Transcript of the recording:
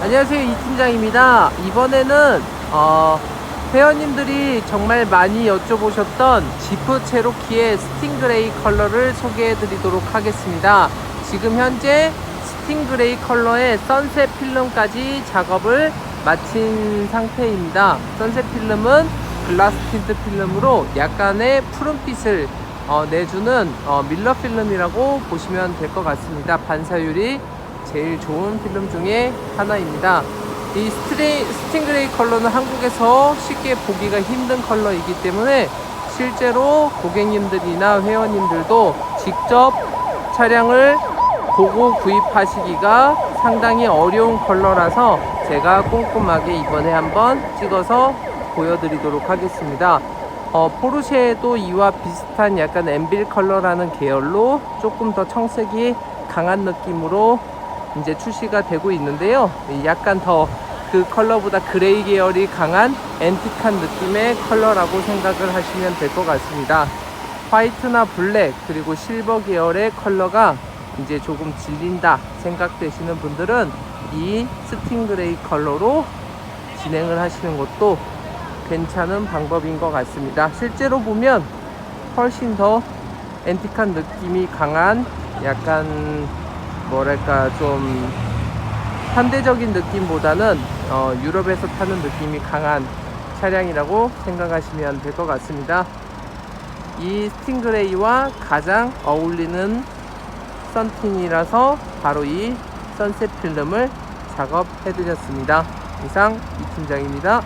안녕하세요 이 팀장입니다. 이번에는 어, 회원님들이 정말 많이 여쭤보셨던 지프 체로키의 스팅그레이 컬러를 소개해 드리도록 하겠습니다. 지금 현재 스팅그레이 컬러의 선셋 필름까지 작업을 마친 상태입니다. 선셋 필름은 글라스 틴트 필름으로 약간의 푸른빛을 어, 내주는 어, 밀러 필름이라고 보시면 될 것 같습니다. 반사율이 제일 좋은 필름 중에 하나입니다. 이 스트레이, 스팅그레이 컬러는 한국에서 쉽게 보기가 힘든 컬러이기 때문에 실제로 고객님들이나 회원님들도 직접 차량을 보고 구입하시기가 상당히 어려운 컬러라서 제가 꼼꼼하게 이번에 한번 찍어서 보여드리도록 하겠습니다. 어, 포르쉐에도 이와 비슷한 약간 엠빌 컬러라는 계열로 조금 더 청색이 강한 느낌으로 이제 출시가 되고 있는데요. 이 약간 더 그 컬러보다 그레이 계열이 강한 앤틱한 느낌의 컬러라고 생각을 하시면 될 것 같습니다. 화이트나 블랙 그리고 실버 계열의 컬러가 이제 조금 질린다 생각되시는 분들은 이 스팅 그레이 컬러로 진행을 하시는 것도 괜찮은 방법인 것 같습니다. 실제로 보면 훨씬 더 앤틱한 느낌이 강한 약간 뭐랄까 좀 현대적인 느낌보다는 어, 유럽에서 타는 느낌이 강한 차량이라고 생각하시면 될 것 같습니다. 이 스팅그레이와 가장 어울리는 썬틴이라서 바로 이 선셋 필름을 작업해 드렸습니다. 이상 이 팀장입니다.